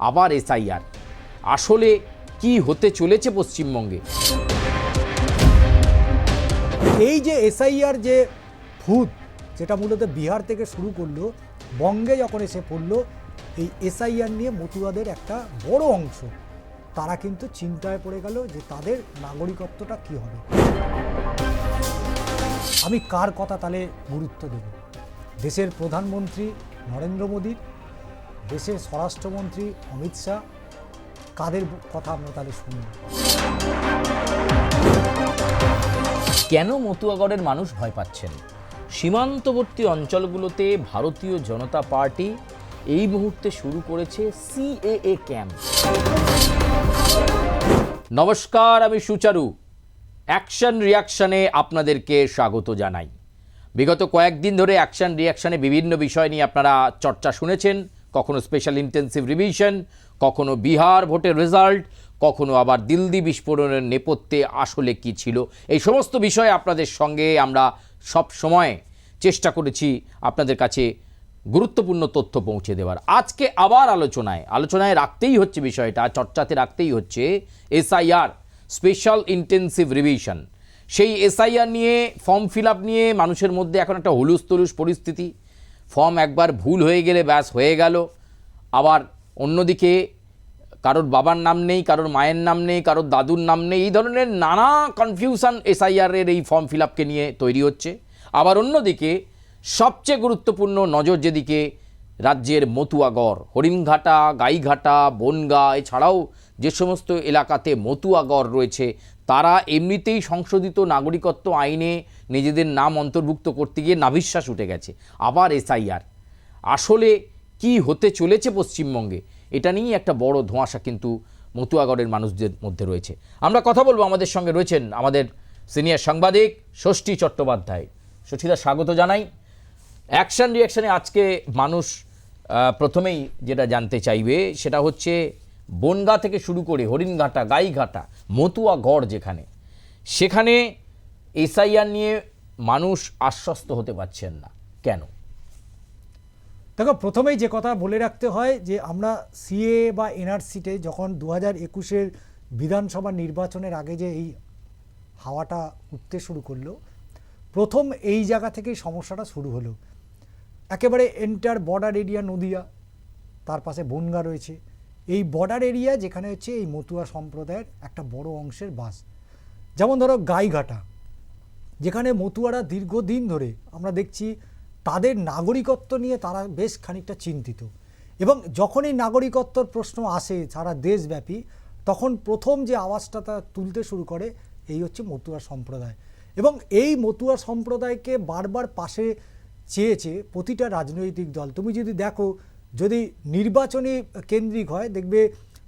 আবার এসআইআর। আসলে কি হতে চলেছে পশ্চিমবঙ্গে? এই যে এসআইআর যে ভূত, যেটা মূলত বিহার থেকে শুরু করল, বঙ্গে যখন এসে পড়ল, এই এসআইআর নিয়ে মতুয়াদের একটা বড় অংশ। তারা কিন্তু চিন্তায় পড়ে গেল যে তাদের নাগরিকত্বটা কি হবে। আমি কার কথা তাহলে গুরুত্ব দেব? দেশের প্রধানমন্ত্রী নরেন্দ্র মোদীর দেশের স্বরাষ্ট্রমন্ত্রী অমিত শাহ, কাদের কথা আমরা তাহলে শুনব? কেন মতুয়াগড়ের মানুষ ভয় পাচ্ছেন? সীমান্তবর্তী অঞ্চলগুলোতে ভারতীয় জনতা পার্টি এই মুহূর্তে শুরু করেছে সিএএ ক্যাম্প। নমস্কার, আমি সুচারু। অ্যাকশন রিয়াকশনে আপনাদেরকে স্বাগত জানাই। বিগত কয়েকদিন ধরে অ্যাকশন রিয়াকশনে বিভিন্ন বিষয় নিয়ে আপনারা চর্চা শুনেছেন। কখনো স্পেশাল ইন্টেন্সিভ রিভিশন কখনো বিহার ভোটের রেজাল্ট কখনো আবার দিল্লি বিস্ফোরণের নেপথ্যে আসলে কি ছিল? এই সমস্ত বিষয়ে আপনাদের সঙ্গে আমরা সব সময় চেষ্টা করেছি আপনাদের কাছে গুরুত্বপূর্ণ তথ্য পৌঁছে দেওয়ার। আজকে আবার আলোচনায় আলোচনায় রাখতেই হচ্ছে বিষয়টা, চর্চাতে রাখতেই হচ্ছে এসআইআর স্পেশাল ইন্টেন্সিভ রিভিশন সেই এসআইআর নিয়ে ফর্ম ফিল নিয়ে মানুষের মধ্যে এখন একটা হুলুস তুলুস পরিস্থিতি। ফর্ম একবার ভুল হয়ে গেলে ব্যাস হয়ে গেল। আবার অন্যদিকে কারোর বাবার নাম নেই, কারোর মায়ের নাম নেই, কারোর দাদুর নাম নেই, এই ধরনের নানা কনফিউশন এসআইআরের এই ফর্ম ফিল আপকে নিয়ে তৈরি হচ্ছে। আবার অন্যদিকে সবচেয়ে গুরুত্বপূর্ণ নজর যেদিকে রাজ্যের মতুয়াগড়, হরিণঘাটা, গাইঘাটা, বনগা, এছাড়াও যে সমস্ত এলাকাতে মতুয়াগড় রয়েছে, তারা এমনিতেই সংশোধিত নাগরিকত্ব আইনে নিজেদের নাম অন্তর্ভুক্ত করতে গিয়ে নাভিশ্বাস উঠে গেছে। আবার এসআইআর। আসলে কি হতে চলেছে পশ্চিমবঙ্গে, এটা নিয়েই একটা বড় ধোঁয়াশা কিন্তু মতুয়াগড়ের মানুষদের মধ্যে রয়েছে। আমরা কথা বলব, আমাদের সঙ্গে রয়েছেন আমাদের সিনিয়র সাংবাদিক ষষ্ঠী চট্টোপাধ্যায়। ষষ্ঠীদা স্বাগত জানাই। অ্যাকশন রিয়াকশনে আজকে মানুষ প্রথমেই যেটা জানতে চাইবে, সেটা হচ্ছে বনগা থেকে শুরু করে হরিণঘাটা, গাইঘাটা, মতুয়াগড় যেখানে, সেখানে এসআইআর নিয়ে মানুষ আশ্বস্ত হতে পারছেন না। কেন? দেখো, প্রথমেই যে কথা বলে রাখতে হয় যে আমরা সিএ বা এনআরসিতে যখন দু হাজার একুশের বিধানসভা নির্বাচনের আগে যে এই হাওয়াটা উঠতে শুরু করল, প্রথম এই জায়গা থেকেই সমস্যাটা শুরু হলো। একেবারে এন্টার বর্ডার এরিয়া নদিয়া, তার পাশে বনগা রয়েছে। এই বর্ডার এরিয়া যেখানে হচ্ছে এই মতুয়া সম্প্রদায়ের একটা বড় অংশের বাস। যেমন ধরো গাইঘাটা যেখানে মতুয়ারা দীর্ঘদিন ধরে আমরা দেখছি তাদের নাগরিকত্ব নিয়ে তারা বেশ খানিকটা চিন্তিত। এবং যখনই নাগরিকত্বর প্রশ্ন আসে সারা দেশব্যাপী, তখন প্রথম যে আওয়াজটা তা তুলতে শুরু করে এই হচ্ছে মতুয়া সম্প্রদায়। এবং এই মতুয়া সম্প্রদায়কে বারবার পাশে চেয়েছে প্রতিটা রাজনৈতিক দল। তুমি যদি দেখো, যদি নির্বাচনী কেন্দ্রিক হয়, দেখবে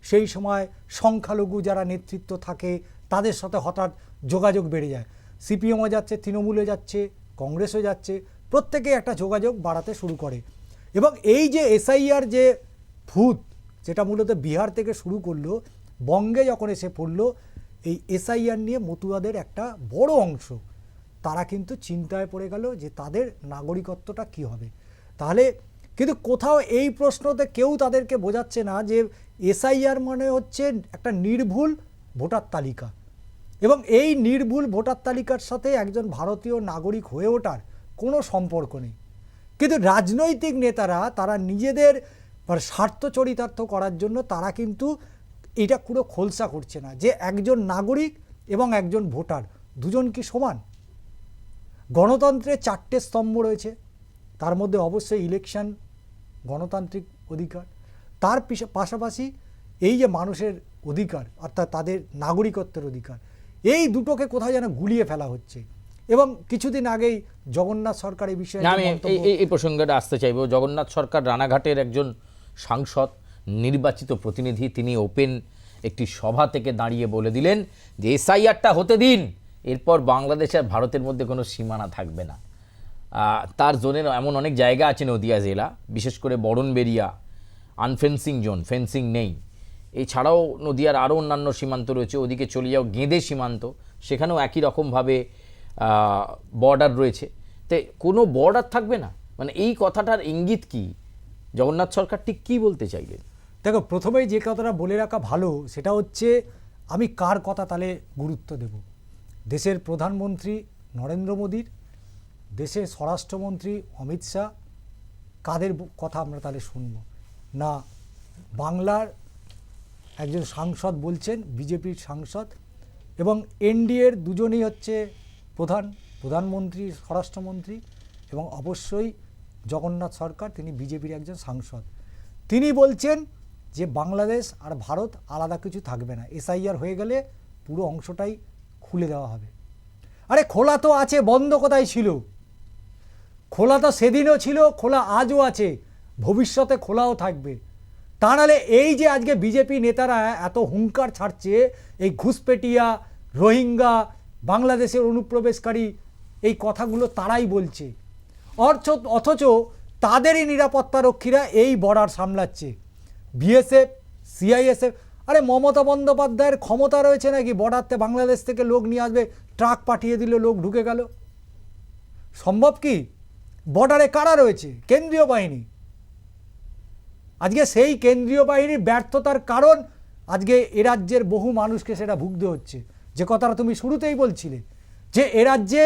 সেই সময় সংখ্যালঘু যারা নেতৃত্ব থাকে, তাদের সাথে হঠাৎ যোগাযোগ বেড়ে যায়। সিপিএমও যাচ্ছে তৃণমূলে যাচ্ছে, কংগ্রেসও যাচ্ছে, প্রত্যেকে একটা যোগাযোগ বাড়াতে শুরু করে। এবং এই যে এসআইআর যে ভূত, যেটা মূলত বিহার থেকে শুরু করল, বঙ্গে যখন এসে পড়ল, এই এসআইআর নিয়ে মতুয়াদের একটা বড় অংশ। তারা কিন্তু চিন্তায় পড়ে গেল যে তাদের নাগরিকত্বটা কি হবে। তাহলে কিন্তু কোথাও এই প্রশ্নতে কেউ তাদেরকে বোঝাচ্ছে না যে এসআইআর মানে হচ্ছে একটা নির্ভুল ভোটার তালিকা। এবং এই নির্ভুল ভোটার তালিকার সাথে একজন ভারতীয় নাগরিক হয়ে ওঠার কোনো সম্পর্ক নেই। কিন্তু রাজনৈতিক নেতারা, তারা নিজেদের মানে স্বার্থ চরিতার্থ করার জন্য তারা কিন্তু এটা পুরো খোলসা করছে না যে একজন নাগরিক এবং একজন ভোটার দুজন কি সমান? গণতন্ত্রের চারটে স্তম্ভ রয়েছে। তার মধ্যে অবশ্যই ইলেকশন গণতান্ত্রিক অধিকার। তার পাশাপাশি এই যে মানুষের অধিকার, অর্থাৎ তাদের নাগরিকত্বের অধিকার এই দুটোকে কোথায় যেন গুলিয়ে ফেলা হচ্ছে। এবং কিছুদিন আগেই জগন্নাথ সরকার এই বিষয়ে আমি এই প্রসঙ্গটা আসতে চাইব। জগন্নাথ সরকার রানাঘাটের একজন সাংসদ নির্বাচিত প্রতিনিধি তিনি ওপেন একটি সভা থেকে দাঁড়িয়ে বলে দিলেন যে এসআইআরটা হতে দিন এরপর বাংলাদেশ আর ভারতের মধ্যে কোনো সীমানা থাকবে না। তার জোনের এমন অনেক জায়গা আছে নদিয়া জেলা বিশেষ করে বরণবেরিয়া আনফেন্সিং জোন ফেন্সিং নেই। এছাড়াও নদিয়ার আরও অন্যান্য সীমান্ত রয়েছে, ওদিকে চলে যাও গেঁদে সীমান্ত, সেখানেও একই রকমভাবে বর্ডার রয়েছে। তে কোনো বর্ডার থাকবে না? মানে এই কথাটার ইঙ্গিত কি? জগন্নাথ সরকার ঠিক কী বলতে চাইলেন? দেখো, প্রথমেই যে কথাটা বলে রাখা ভালো, সেটা হচ্ছে আমি কার কথা তাহলে গুরুত্ব দেব? দেশের প্রধানমন্ত্রী নরেন্দ্র মোদীর, দেশের স্বরাষ্ট্রমন্ত্রী অমিত শাহ, কাদের কথা আমরা তাহলে শুনব? না, বাংলার একজন সাংসদ বলছেন, বিজেপির সাংসদ, এবং এনডিএর দুজনেই হচ্ছে প্রধান, প্রধানমন্ত্রী, স্বরাষ্ট্রমন্ত্রী, এবং অবশ্যই জগন্নাথ সরকার, তিনি বিজেপির একজন সাংসদ। তিনি বলছেন যে বাংলাদেশ আর ভারত আলাদা কিছু থাকবে না। এসআইআর হয়ে গেলে পুরো অংশটাই খুলে দেওয়া হবে। আরে খোলা তো আছে, বন্ধ কোথায় ছিল? খোলা তো সেদিনও ছিল, খোলা আজও আছে। ভবিষ্যতে খোলাও থাকবে। তা নাহলে এই যে আজকে বিজেপি নেতারা এত হুঙ্কার ছাড়ছে, এই ঘুষপেটিয়া, রোহিঙ্গা, বাংলাদেশের অনুপ্রবেশকারী, এই কথাগুলো তারাই বলছে। অর্থ, অথচ তাদেরই নিরাপত্তারক্ষীরা এই বর্ডার সামলাচ্ছে। বিএসএফ, সিআইএসএফ, আরে মমতা বন্দ্যোপাধ্যায়ের ক্ষমতা রয়েছে নাকি? বর্ডারতে বাংলাদেশ থেকে লোক নিয়ে আসবে, ট্রাক পাঠিয়ে দিল লোক ঢুকে গেল। সম্ভব কি? বর্ডারে কারা রয়েছে? কেন্দ্রীয় বাহিনী। আজকে সেই কেন্দ্রীয় বাহিনীর ব্যর্থতার কারণ আজকে এ রাজ্যের বহু মানুষকে সেটা ভুগতে হচ্ছে। যে কথাটা তুমি শুরুতেই বলছিলে, যে এ রাজ্যে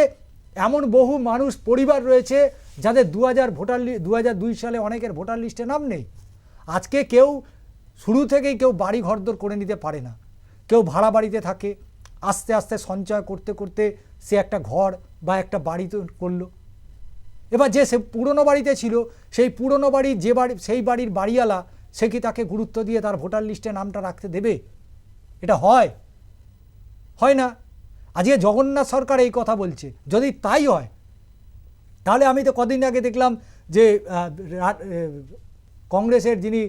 এমন বহু মানুষ, পরিবার রয়েছে যাদের দু হাজার ভোটার দু হাজার দুই সালে অনেকের ভোটার লিস্টে নাম নেই। আজকে কেউ, শুরু থেকেই কেউ বাড়ি ঘরদোর করে নিতে পারে না। কেউ ভাড়া বাড়িতে থাকে, আস্তে আস্তে সঞ্চয় করতে করতে সে একটা ঘর বা একটা বাড়ি তো করল। এবার যে সে পুরনো বাড়িতে ছিল, সেই পুরনো বাড়ির যে বাড়ি, সেই বাড়ির বাড়িওয়ালা, সে কি তাকে গুরুত্ব দিয়ে তার ভোটার লিস্টে নামটা রাখতে দেবে? এটা হয়? হয় না? আজকে জগন্নাথ সরকার এই কথা বলছে। যদি তাই হয়, তাহলে আমি তো কদিন আগে দেখলাম যে কংগ্রেসের যিনি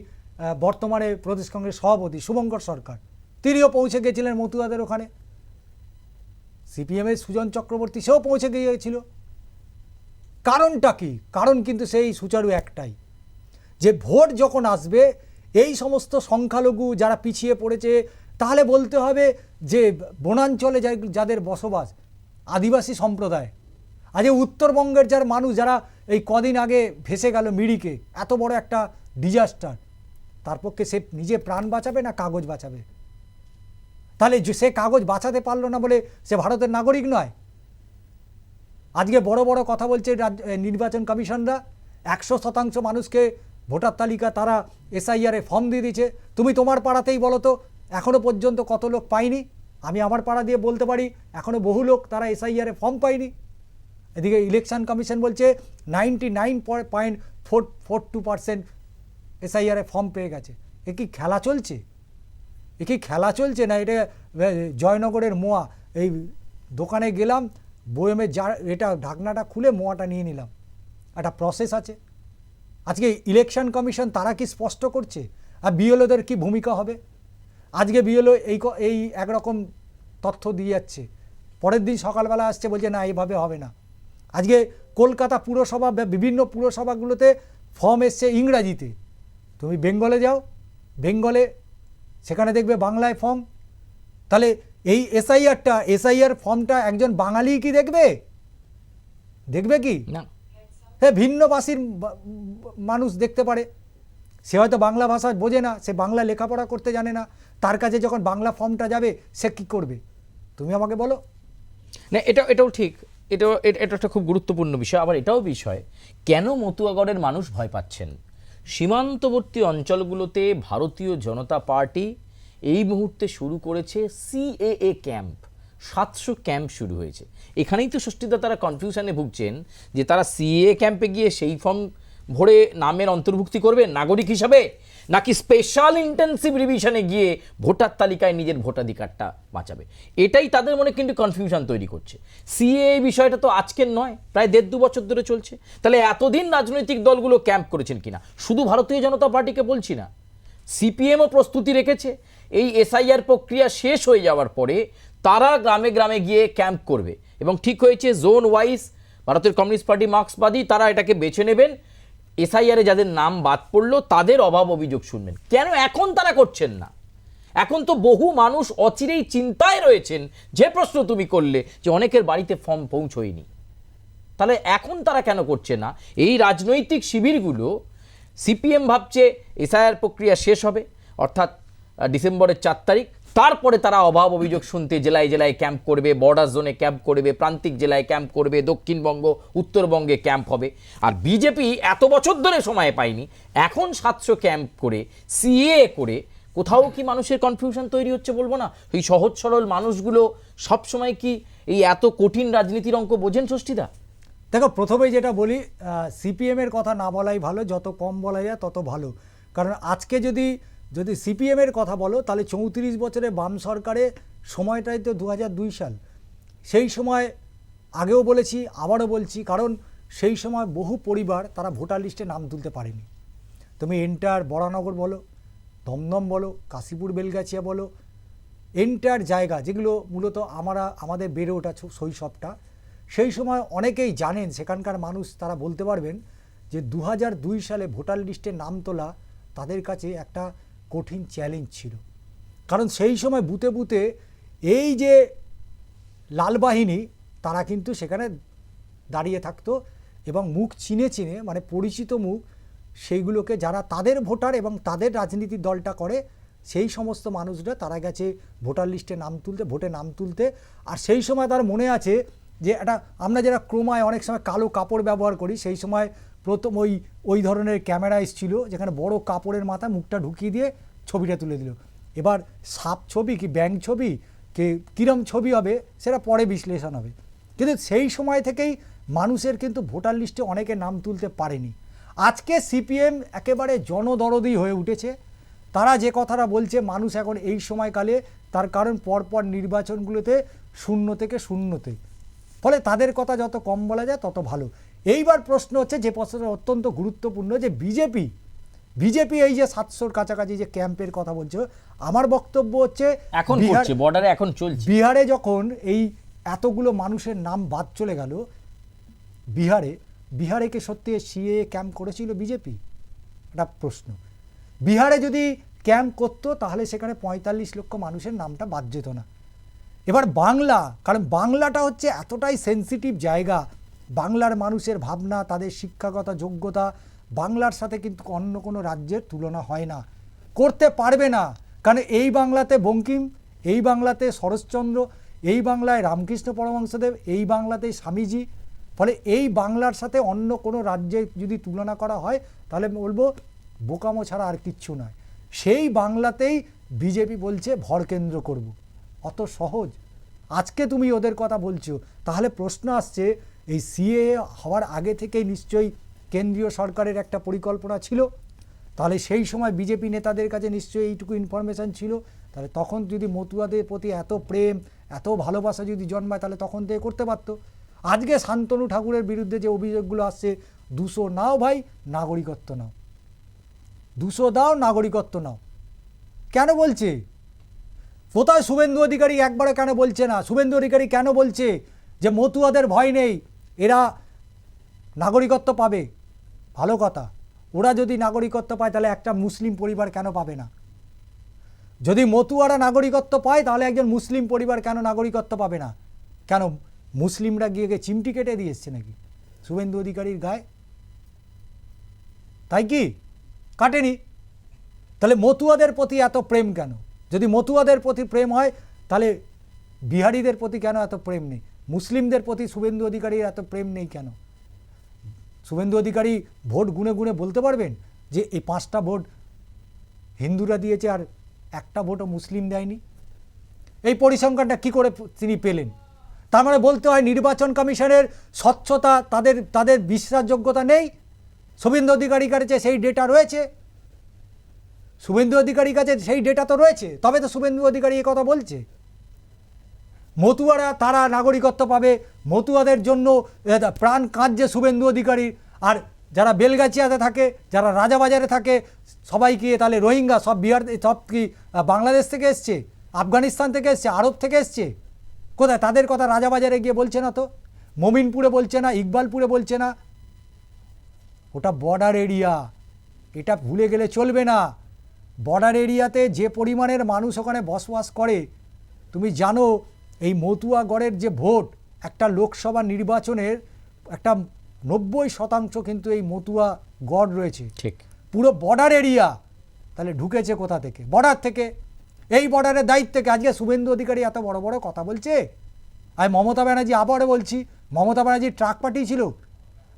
বর্তমানে প্রদেশ কংগ্রেস সভাপতি, শুভঙ্কর সরকার, তিনিও পৌঁছে গেছিলেন মতুয়াদের ওখানে। সিপিএমের সুজন চক্রবর্তী, সেও পৌঁছে গিয়েছিল। কারণটা কি? কারণ কিন্তু সেই সুচারু একটাই। যে ভোট যখন আসবে, এই সমস্ত সংখ্যালঘু যারা পিছিয়ে পড়েছে, তাহলে বলতে হবে যে বনাঞ্চলে যাদের বসবাস, আদিবাসী সম্প্রদায় আজ উত্তরবঙ্গের যার মানুষ যারা এই কদিন আগে ভেসে গেল মিরিকে, এত বড় একটা ডিজাস্টার তার পক্ষে সে নিজে প্রাণ বাঁচাবে না কাগজ বাঁচাবে? তাহলে সে কাগজ বাঁচাতে পারল না বলে সে ভারতের নাগরিক নয়? আজকে বড় বড় কথা বলছে নির্বাচন কমিশনরা। একশো শতাংশ মানুষকে ভোটার তালিকা তারা এসআইআরে ফর্ম দিয়ে দিয়েছে। তুমি তোমার পাড়াতেই বলো তো এখনও পর্যন্ত কত লোক পায়নি? আমি আমার পাড়া দিয়ে বলতে পারি এখনও বহু লোক তারা এসআইআরে ফর্ম পায়নি। এদিকে ইলেকশন কমিশন বলছে, ninety nine point four four two percent এসআইআরে form পেয়ে গেছে। এ কি খেলা চলছে? এ কি খেলা চলছে না এটা জয়নগরের মোয়া? এই দোকানে গেলাম বয়মের যা, এটা ঢাকনাটা খুলে মোয়াটা নিয়ে নিলাম। একটা প্রসেস আছে। আজকে ইলেকশন কমিশন তারা কি স্পষ্ট করছে? আর বিএলওদের কি ভূমিকা হবে? আজকে বিএলও এই এই একরকম তথ্য দিয়ে যাচ্ছে। পরের দিন সকালবেলা আসছে, বলছে, না, এইভাবে হবে না। আজকে কলকাতা পুরসভা বিভিন্ন পুরসভাগুলোতে ফর্ম এসছে ইংরাজিতে। তুমি বেঙ্গলে যাও। বেঙ্গলে সেখানে দেখবে বাংলায় ফর্ম তাহলে এই এসআইআরটা এসআইআর ফর্মটা একজন বাঙালি কি দেখবে? দেখবে কি? না। হ্যাঁ ভিন্নভাষীর বা- মানুষ দেখতে পারে। সে হয়তো বাংলা ভাষা বোঝে না সে বাংলা লেখাপড়া করতে জানে না। তার কাছে যখন বাংলা ফর্মটা যাবে সে কি করবে? তুমি আমাকে বলো। না এটা এটাও ঠিক। এটাও এটা এটা একটা খুব গুরুত্বপূর্ণ বিষয়। আবার এটাও বিষয় কেন মতুয়াগড়ের মানুষ ভয় পাচ্ছেন? সীমান্তবর্তী অঞ্চলগুলোতে ভারতীয় জনতা পার্টি এই মুহূর্তে শুরু করেছে সিএএ ক্যাম্প সাতশো ক্যাম্প শুরু হয়েছে। এখানেই তো ষষ্ঠীদা তারা কনফিউশনে ভুগছেন যে তারা সিএ ক্যাম্পে গিয়ে সেই ফর্ম ভরে নামের অন্তর্ভুক্তি করবে নাগরিক হিসাবে, নাকি স্পেশাল ইন্টেন্সিভ রিভিশনে গিয়ে ভোটার তালিকায় নিজের ভোটাধিকারটা বাঁচাবে? এটাই তাদের মনে কিন্তু কনফিউশন তৈরি করছে। সিএ বিষয়টা তো আজকের নয়, প্রায় দেড় দু বছর ধরে চলছে। তাহলে এতদিন রাজনৈতিক দলগুলো ক্যাম্প করেছেন কিনা? শুধু ভারতীয় জনতা পার্টিকে বলছি না। সিপিএমও প্রস্তুতি রেখেছে। এই এসআইআর প্রক্রিয়া শেষ হয়ে যাওয়ার পরে তারা গ্রামে গ্রামে গিয়ে ক্যাম্প করবে এবং ঠিক হয়েছে জোন ওয়াইজ ভারতের কমিউনিস্ট পার্টি মার্ক্সবাদী তারা এটাকে বেছে নেবেন। এসআইআরে যাদের নাম বাদ পড়ল তাদের অভাব অভিযোগ শুনবেন। কেন এখন তারা করছেন না? এখন তো বহু মানুষ অচিরেই চিন্তায় রয়েছেন যে প্রশ্ন তুমি করলে যে অনেকের বাড়িতে ফর্ম পৌঁছয়নি। তাহলে এখন তারা কেন করছে না? এই রাজনৈতিক শিবিরগুলো সিপিএম ভাবছে এসআইআর প্রক্রিয়া শেষ হবে। অর্থাৎ ডিসেম্বরের চার তারিখ। তারপরে তারা অভাব অভিযোগ শুনতে জেলায় জেলায় ক্যাম্প করবে, বর্ডার জোনে ক্যাম্প করবে, প্রান্তিক জেলায় ক্যাম্প করবে, দক্ষিণবঙ্গ, উত্তরবঙ্গে ক্যাম্প হবে। আর বিজেপি এত বছর ধরে সময় পায়নি, এখন সাতশো ক্যাম্প করে, সিএ করে, কোথাও কি মানুষের কনফিউশন তৈরি হচ্ছে বলব না? এই সহজ সরল মানুষগুলো সবসময় কি এই এত কঠিন রাজনীতির অঙ্ক বোঝেন ষষ্ঠীদা? দেখো, প্রথমেই যেটা বলি সিপিএমের কথা না বলাই ভালো, যত কম বলা যায় তত ভালো। কারণ আজকে যদি যদি সিপিএমের কথা বলো, তাহলে চৌত্রিশ বছরে বাম সরকারে সময়টাই তো দু হাজার দুই সাল। সেই সময় আগেও বলেছি, আবারও বলছি, কারণ সেই সময় বহু পরিবার তারা ভোটার লিস্টে নাম তুলতে পারেনি। তুমি এন্টার বরানগর বলো, দমদম বলো, কাশীপুর, বেলগাছিয়া বলো এন্টার জায়গা যেগুলো মূলত আমরা, আমাদের বেড়ে ওঠা শৈশবটা, সেই সময় অনেকেই জানেন, সেখানকার মানুষ তারা বলতে পারবেন যে দু সালে ভোটার লিস্টে নাম তোলা তাদের কাছে একটা কঠিন চ্যালেঞ্জ ছিল। কারণ সেই সময় বুতে বুতে এই যে লাল বাহিনী, তারা কিন্তু সেখানে দাঁড়িয়ে থাকতো এবং মুখ চিনে চিনে মানে পরিচিত মুখ, সেইগুলোকে যারা তাদের ভোটার এবং তাদের রাজনীতির দলটা করে, সেই সমস্ত মানুষরা তারা গেছে ভোটার লিস্টে নাম তুলতে, ভোটে নাম তুলতে। আর সেই সময় তার মনে আছে যে এটা আমরা যারা ক্রোমায় অনেক সময় কালো কাপড় ব্যবহার করি, সেই সময় প্রথম ওই ওই ধরনের ক্যামেরা এসেছিল যেখানে বড় কাপড়ের মাথায় মুখটা ঢুকিয়ে দিয়ে ছবিটা তুলে দিল। এবার সাপ ছবি কি ব্যাংক ছবি কি কিরম ছবি হবে সেটা পরে বিশ্লেষণ হবে। কিন্তু সেই সময় থেকেই মানুষের কিন্তু ভোটার লিস্টে অনেকে নাম তুলতে পারেনি। আজকে সিপিএম একেবারে জনদরদি হয়ে উঠেছে। তারা যে কথাটা বলছে, মানুষ এখন এই সময়কালে তার কারণ পরপর নির্বাচনগুলোতে শূন্য থেকে শূন্যতে। ফলে তাদের কথা যত কম বলা যায়, তত ভালো। এইবার প্রশ্ন হচ্ছে যে প্রশ্নটা অত্যন্ত গুরুত্বপূর্ণ যে বিজেপি বিজেপি এই যে সাতশোর কাছাকাছি যে ক্যাম্পের কথা বলছে আমার বক্তব্য হচ্ছে এখন বর্ডারে এখন চলছে। বিহারে যখন এই এতগুলো মানুষের নাম বাদ চলে গেল বিহারে বিহারে কি সত্যি সিএ ক্যাম্প করেছিল বিজেপি? একটা প্রশ্ন। বিহারে যদি ক্যাম্প করতো তাহলে সেখানে পঁয়তাল্লিশ লক্ষ মানুষের নামটা বাদ যেত না। এবার বাংলা কারণ বাংলাটা হচ্ছে এতটাই সেন্সিটিভ জায়গা বাংলার মানুষের ভাবনা, তাদের শিক্ষাগত যোগ্যতা বাংলার সাথে কিন্তু অন্য কোনো রাজ্যের তুলনা হয় না। করতে পারবে না। কারণ এই বাংলাতে বঙ্কিম, এই বাংলাতে শরৎচন্দ্র, এই বাংলায় রামকৃষ্ণ পরমহংসদেব, এই বাংলাতেই স্বামীজি। ফলে এই বাংলার সাথে অন্য কোনো রাজ্যে যদি তুলনা করা হয়, তাহলে বলব বোকামো ছাড়া আর কিচ্ছু নয়। সেই বাংলাতেই বিজেপি বলছে, ভর কেন্দ্র করব। অত সহজ। আজকে তুমি ওদের কথা বলছো, তাহলে প্রশ্ন আসছে এই সিএ হওয়ার আগে থেকেই নিশ্চয়ই কেন্দ্রীয় সরকারের একটা পরিকল্পনা ছিল। তাহলে সেই সময় বিজেপি নেতাদের কাছে নিশ্চয়ই এইটুকু ইনফরমেশান ছিল। তাহলে তখন যদি মতুয়াদের প্রতি এত প্রেম, এত ভালোবাসা যদি জন্মায়, তাহলে তখন থেকে করতে পারতো। আজকে শান্তনু ঠাকুরের বিরুদ্ধে যে অভিযোগগুলো আসছে, দুশো নাও ভাই, নাগরিকত্ব নাও। দুশো দাও, নাগরিকত্ব নাও। কেন বলছে? কোথায় শুভেন্দু অধিকারী একবারে কেন বলছে না? শুভেন্দু অধিকারী কেন বলছে যে মতুয়াদের ভয় নেই? এরা নাগরিকত্ব পাবে। ভালো কথা। ওরা যদি নাগরিকত্ব পায়, তাহলে একটা মুসলিম পরিবার কেন পাবে না? যদি মতুয়ারা নাগরিকত্ব পায়, তাহলে একজন মুসলিম পরিবার কেন নাগরিকত্ব পাবে না? কেন মুসলিমরা গিয়ে গিয়ে চিমটি কেটে দিয়ে এসছে নাকি? শুভেন্দু অধিকারীর গায়ে? তাই কি? কাটেনি। তাহলে মতুয়াদের প্রতি এত প্রেম কেন? যদি মতুয়াদের প্রতি প্রেম হয়, তাহলে বিহারিদের প্রতি কেন এত প্রেম নেই? মুসলিমদের প্রতি শুভেন্দু অধিকারীর এত প্রেম নেই কেন? শুভেন্দু অধিকারী ভোট গুনে গুনে বলতে পারবেন যে এই পাঁচটা ভোট হিন্দুরা দিয়েছে আর একটা ভোটও মুসলিম দেয়নি? এই পরিসংখ্যানটা কি করে তিনি পেলেন? তার মানে বলতে হয় নির্বাচন কমিশনের স্বচ্ছতা তাদের তাদের বিশ্বাসযোগ্যতা নেই? শুভেন্দু অধিকারীর কাছে সেই ডেটা রয়েছে? শুভেন্দু অধিকারীর কাছে সেই ডেটা তো রয়েছে, তবে তো শুভেন্দু অধিকারী কথা বলছে। মতুয়ারা তারা নাগরিকত্ব পাবে। মতুয়াদের জন্য প্রাণ কাঁদছে শুভেন্দু অধিকারী। আর যারা বেলগাছিয়াতে থাকে, যারা রাজাবাজারে থাকে সবাই কি তাহলে রোহিঙ্গা, সব বিহার, সব কি বাংলাদেশ থেকে এসছে? আফগানিস্তান থেকে এসছে? আরব থেকে এসছে? কোথায়? তাদের কথা রাজাবাজারে গিয়ে বলছে না তো? মমিনপুরে বলছে না? ইকবালপুরে বলছে না? ওটা বর্ডার এরিয়া এটা ভুলে গেলে চলবে না। বর্ডার এরিয়াতে যে পরিমাণের মানুষ ওখানে বসবাস করে, তুমি জানো এই মতুয়াগড়ের যে ভোট একটা লোকসভা নির্বাচনের একটা নব্বই শতাংশ কিন্তু এই মতুয়া গড় রয়েছে। ঠিক। পুরো বর্ডার এরিয়া তাহলে ঢুকেছে কোথা থেকে? বর্ডার থেকে। এই বর্ডারের দায়িত্ব থেকে আজকে শুভেন্দু অধিকারী এত বড় বড় কথা বলছে? আমি মমতা ব্যানার্জি আবারও বলছি মমতা ব্যানার্জি ট্রাক পাঠিয়েছিল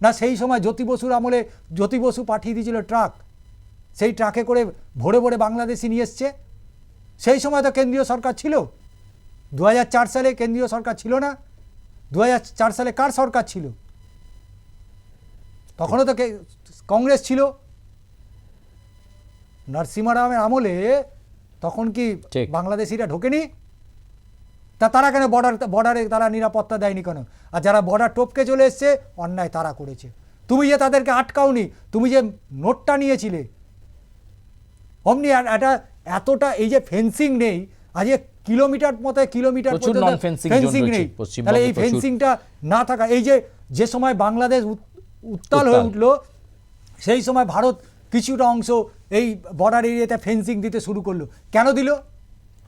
না সেই সময় জ্যোতি বসুর আমলে জ্যোতি বসু পাঠিয়ে দিয়েছিল ট্রাক সেই ট্রাকে করে ভরে ভরে বাংলাদেশি নিয়ে এসছে। সেই সময় তো কেন্দ্রীয় সরকার ছিল। দু হাজার চার সালে কেন্দ্রীয় সরকার ছিল না। দু হাজার চার সালে কার সরকার ছিল? তখনও তো কংগ্রেস ছিল। নরসিমা রামের আমলে তখন কি। বাংলাদেশিরা ঢোকেনি? তা তারা কেন বর্ডার বর্ডারে তারা নিরাপত্তা দেয়নি কেন? আর যারা বর্ডার টপকে চলে এসছে অন্যায় তারা করেছে। তুমি যে তাদেরকে আটকাওনি তুমি যে নোটটা নিয়েছিলে অমনি আর একটা এতটা এই যে ফেন্সিং নেই আজকে কিলোমিটার মতো কিলোমিটার রয়েছে নেই। তাহলে এই ফেন্সিংটা না থাকা এই যে যে সময় বাংলাদেশ উত্তাল হয়ে। উঠল সেই সময় ভারত কিছুটা অংশ এই বর্ডার এরিয়াতে ফেন্সিং দিতে শুরু করল। কেন দিল?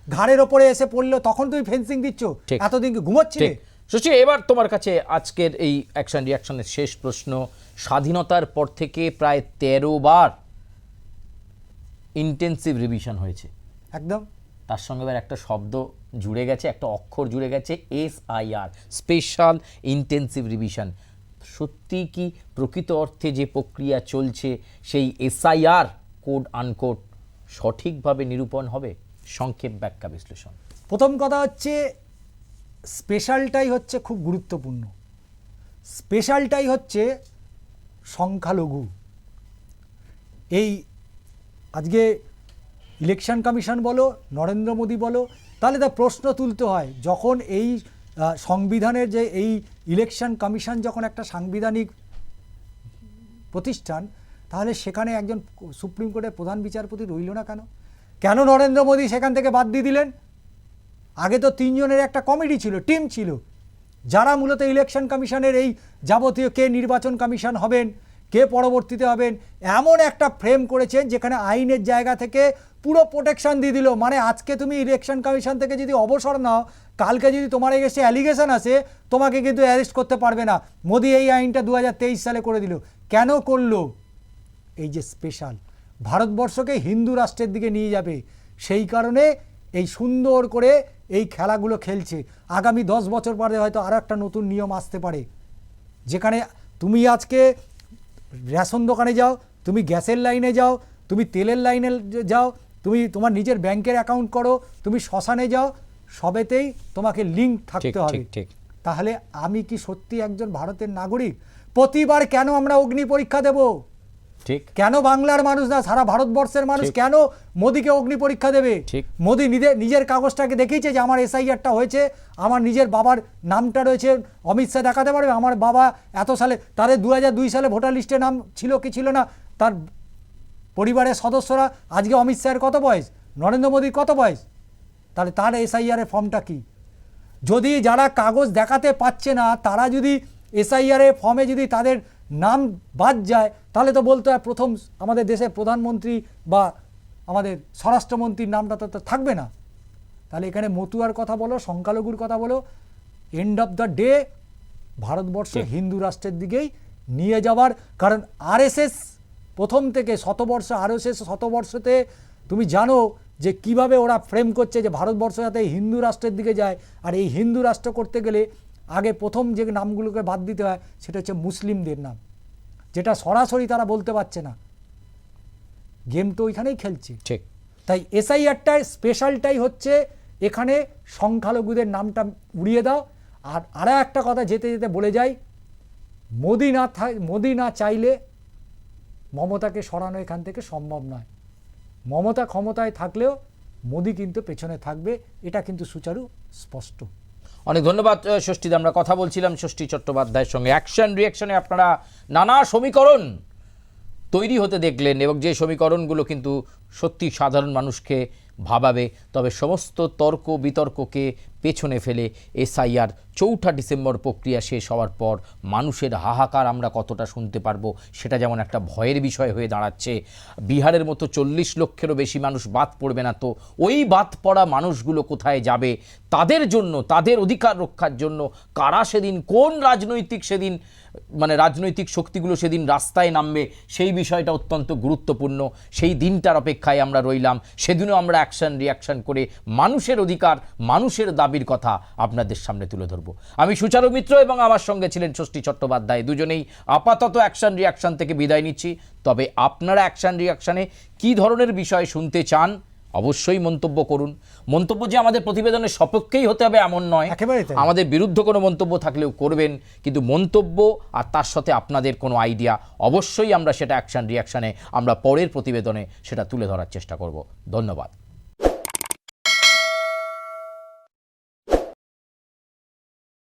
ঘাড়ের ওপরে এসে পড়ল তখন তুমি ফেন্সিং দিচ্ছ। এতদিন কি ঘুমোচ্ছিলে? শশী এবার তোমার কাছে আজকের এই অ্যাকশন রিয়াকশনের শেষ প্রশ্ন। স্বাধীনতার পর থেকে প্রায় তেরো বার ইন্টেন্সিভ রিভিশন হয়েছে। একদম। তার সঙ্গে এবার একটা শব্দ জুড়ে গেছে, একটা অক্ষর জুড়ে গেছে S I R special intensive revision সত্যি কি প্রকৃত অর্থে যে প্রক্রিয়া চলছে, সেই এসআইআর কোড আনকোড সঠিকভাবে নিরূপণ হবে? সংক্ষেপ ব্যাখ্যা বিশ্লেষণ। প্রথম কথা হচ্ছে স্পেশালটাই হচ্ছে খুব গুরুত্বপূর্ণ। স্পেশালটাই হচ্ছে সংখ্যালঘু। এই আজকে ইলেকশন কমিশন বলো, নরেন্দ্র মোদী বলো, তাহলে তা প্রশ্ন তুলতে হয়, যখন এই সংবিধানের যে এই ইলেকশন কমিশন যখন একটা সাংবিধানিক প্রতিষ্ঠান, তাহলে সেখানে একজন সুপ্রিম কোর্টের প্রধান বিচারপতি রইল না কেন? কেন নরেন্দ্র মোদী সেখান থেকে বাদ দিয়ে দিলেন? আগে তো তিনজনের একটা কমিটি ছিল, টিম ছিল। যারা মূলত ইলেকশন কমিশনের এই যাবতীয় কে নির্বাচন কমিশন হবেন, কে পরবর্তীতে হবেন, এমন একটা ফ্রেম করেছেন যেখানে আইনের জায়গা থেকে পুরো প্রোটেকশন দিয়ে দিল। মানে আজকে তুমি ইলেকশন কমিশন থেকে যদি অবসর নাও, কালকে যদি তোমার এগেছে অ্যালিগেশন আসে, তোমাকে কিন্তু অ্যারেস্ট করতে পারবে না। মোদি এই আইনটা দু হাজার তেইশ সালে করে দিল। কেন করল? এই যে স্পেশাল ভারতবর্ষকে হিন্দু রাষ্ট্রের দিকে নিয়ে যাবে। সেই কারণে এই সুন্দর করে এই খেলাগুলো খেলছে। আগামী দশ বছর পরে হয়তো আরও একটা নতুন নিয়ম আসতে পারে। যেখানে তুমি আজকে রেশন দোকানে যাও, তুমি গ্যাসের লাইনে যাও, তুমি তেলের লাইনে যাও তুমি তোমার নিজের ব্যাংকের অ্যাকাউন্ট করো তুমি শ্মশানে যাও সবেতেই তোমাকে লিঙ্ক থাকতে হবে। তাহলে আমি কি সত্যি একজন ভারতের নাগরিক? প্রতিবার কেন আমরা অগ্নি পরীক্ষা দেব? ঠিক। কেন বাংলার মানুষ না সারা ভারতবর্ষের মানুষ কেন মোদিকে অগ্নি পরীক্ষা দেবে? ঠিক। মোদি নিজের নিজের কাগজটাকে দেখিয়েছে যে আমার এসআইআরটা হয়েছে আমার নিজের বাবার নামটা রয়েছে অমিত শাহ দেখাতে পারবে? আমার বাবা এত সালে তাদের দু দুই সালে ভোটার লিস্টে নাম ছিল কি ছিল না তার পরিবারের সদস্যরা আজকে অমিত শাহের কত বয়স? নরেন্দ্র মোদীর কত বয়স? তাহলে তার এসআইআর এর ফর্মটা কি? যদি যারা কাগজ দেখাতে পাচ্ছে না তারা যদি এসআইআর এর ফর্মে যদি তাদের নাম বাদ যায় তাহলে তো বলতে হয় প্রথম আমাদের দেশের প্রধানমন্ত্রী বা আমাদের স্বরাষ্ট্রমন্ত্রীর নামটা তো তো থাকবে না। তাহলে এখানে মতুয়ার কথা বলো সংখ্যালঘুর কথা বলো end of the day Bharatvarsha Hindu রাষ্ট্রের দিকেই নিয়ে যাওয়ার। কারণ আরএসএস প্রথম থেকে শতবর্ষ আরএসএস শতবর্ষতে তুমি জানো যে কীভাবে ওরা ফ্রেম করছে যে ভারতবর্ষ যাতে হিন্দু রাষ্ট্রের দিকে যায়। আর এই হিন্দু রাষ্ট্র করতে গেলে আগে প্রথম যে নামগুলোকে বাদ দিতে হয় সেটা হচ্ছে মুসলিমদের নাম যেটা সরাসরি তারা বলতে পারছে না। গেম তো ওইখানেই খেলছে। ঠিক। তাই এসআইআরটাই স্পেশালটাই হচ্ছে এখানে সংখ্যালঘুদের নামটা উড়িয়ে দাও। আর আরও একটা কথা যেতে যেতে বলে যাই মোদি না থাক মোদি না চাইলে মমতাকে সরানো এখান থেকে সম্ভব নয়। মমতা ক্ষমতায় থাকলেও মোদি কিন্তু পেছনে থাকবে, এটা কিন্তু সুচারু, স্পষ্ট। অনেক ধন্যবাদ ষষ্ঠীদা। আমরা কথা বলছিলাম ষষ্ঠী চট্টোপাধ্যায়ের সঙ্গে। অ্যাকশন রিয়াকশনে আপনারা নানা সমীকরণ তৈরি হতে দেখলেন এবং যে সমীকরণগুলো কিন্তু সত্যি সাধারণ মানুষকে ভাবাবে, তবে সমস্ত তর্ক বিতর্ককে পেছনে ফেলে এসআইআর চৌঠা ডিসেম্বর প্রক্রিয়া শেষ হওয়ার পর মানুষের হাহাকার আমরা কতটা শুনতে পারব, সেটা যেমন একটা ভয়ের বিষয় হয়ে দাঁড়াচ্ছে। বিহারের মতো চল্লিশ লক্ষেরও বেশি মানুষ বাদ পড়বে না তো, ওই বাদ পড়া মানুষগুলো কোথায় যাবে? তাদের জন্য, তাদের অধিকার রক্ষার জন্য কারা সেদিন, কোন রাজনৈতিক সেদিন মানে রাজনৈতিক শক্তিগুলো সেদিন রাস্তায় নামবে, সেই বিষয়টা অত্যন্ত গুরুত্বপূর্ণ। সেই দিনটার অপেক্ষায় আমরা রইলাম। সেদিনও আমরা অ্যাকশন রিয়াকশন করে মানুষের অধিকার, মানুষের দাবির কথা আপনাদের সামনে তুলে ধরবো। আমি সুচারু মিত্র এবং আমার সঙ্গে ছিলেন ষষ্ঠী চট্টোপাধ্যায়। দুজনেই আপাতত অ্যাকশন রিয়াকশন থেকে বিদায় নিচ্ছি। তবে আপনারা অ্যাকশন রিয়াকশানে কি ধরনের বিষয় শুনতে চান অবশ্যই মন্তব্য করুন। মন্তব্য যে আমাদের প্রতিবেদনের সপক্ষেই হতে হবে এমন নয়। একেবারে আমাদের বিরুদ্ধে কোনো মন্তব্য থাকলেও করবেন কিন্তু মন্তব্য আর তার সাথে আপনাদের কোনো আইডিয়া অবশ্যই আমরা সেটা অ্যাকশান রিয়াকশানে আমরা পরের প্রতিবেদনে সেটা তুলে ধরার চেষ্টা করব। ধন্যবাদ।